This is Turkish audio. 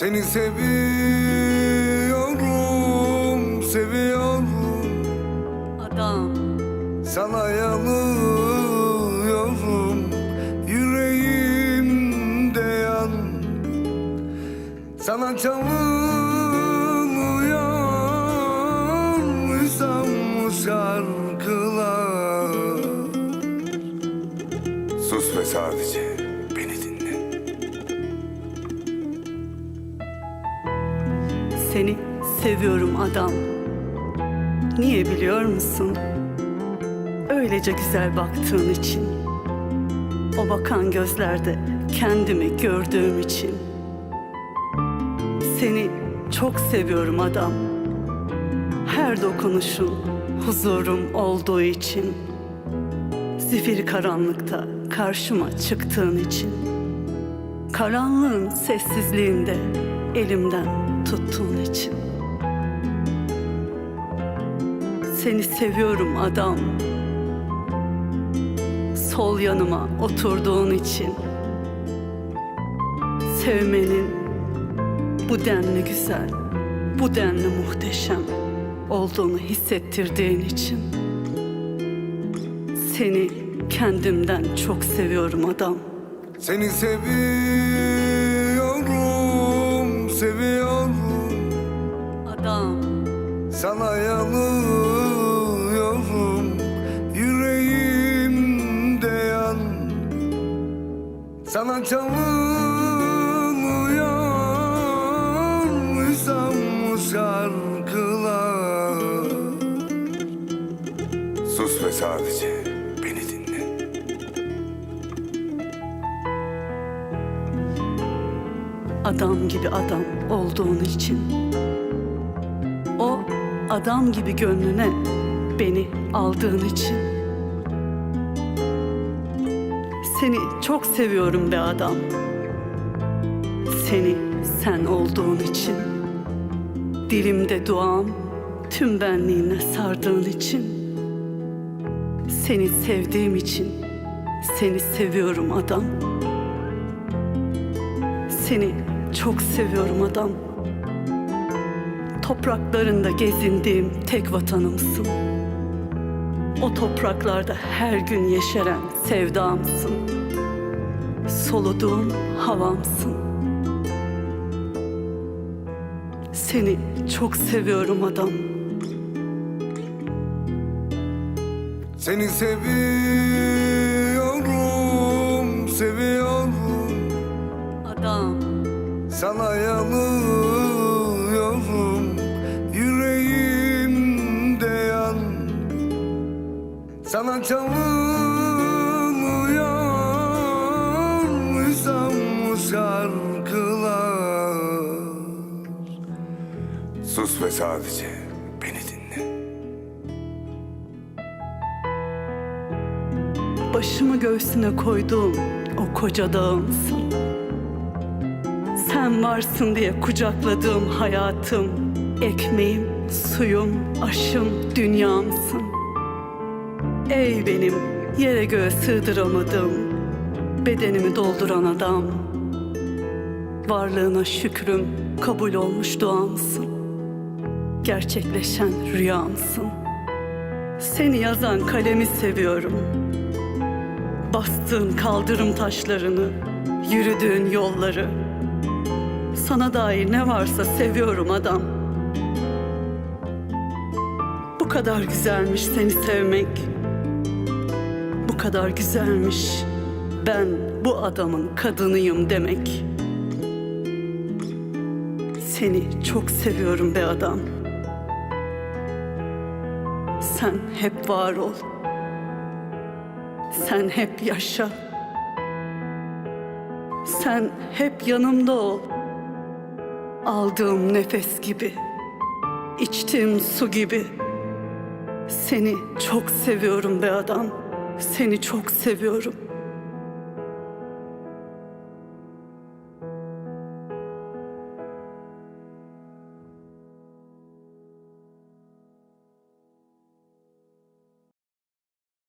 Seni seviyorum, seviyorum. Adam. Sana yanıyorum Yüreğimde yan. Sana çalınıyorsam bu şarkılar. Sus ve sadece seni seviyorum adam. Niye biliyor musun? Öylece güzel baktığın için. O bakan gözlerde kendimi gördüğüm için. Seni çok seviyorum adam. Her dokunuşun huzurum olduğu için. Zifiri karanlıkta karşıma çıktığın için. Karanlığın sessizliğinde elimden tuttuğun için. Seni seviyorum adam. Sol yanıma oturduğun için. Sevmenin bu denli güzel, bu denli muhteşem olduğunu hissettirdiğin için. Seni kendimden çok seviyorum adam. Seni seviyorum, seviyorum. Adam. Sana yanıyorum. Yüreğimde yan. Sana çalınıyorsam bu şarkılar. Sus ve sadece adam gibi adam olduğun için. O adam gibi gönlüne beni aldığın için. Seni çok seviyorum be adam. Seni sen olduğun için. Dilimde duam tüm benliğine sardığın için. Seni sevdiğim için seni seviyorum adam. Seni çok seviyorum adam. Topraklarında gezindiğim tek vatanımsın. O topraklarda her gün yeşeren sevdamsın. Soluduğum havamsın. Seni çok seviyorum adam. Seni seviyorum, Sana çalınıyorsam bu şarkılar Sus ve sadece beni dinle Başımı göğsüne koyduğum o koca dağımsın. Sen varsın diye kucakladığım hayatım, ekmeğim, suyum, aşım, dünyamsın. Ey benim yere göğe sığdıramadığım, bedenimi dolduran adam. Varlığına şükrüm, kabul olmuş duamsın. Gerçekleşen rüyamsın. Seni yazan kalemi seviyorum. Bastığın kaldırım taşlarını, yürüdüğün yolları. Sana dair ne varsa seviyorum adam. Bu kadar güzelmiş seni sevmek. Kadar güzelmiş. Ben bu adamın kadınıyım demek. Seni çok seviyorum be adam. Sen hep var ol. Sen hep yaşa. Sen hep yanımda ol. Aldığım nefes gibi. içtiğim su gibi. Seni çok seviyorum be adam. Seni çok seviyorum.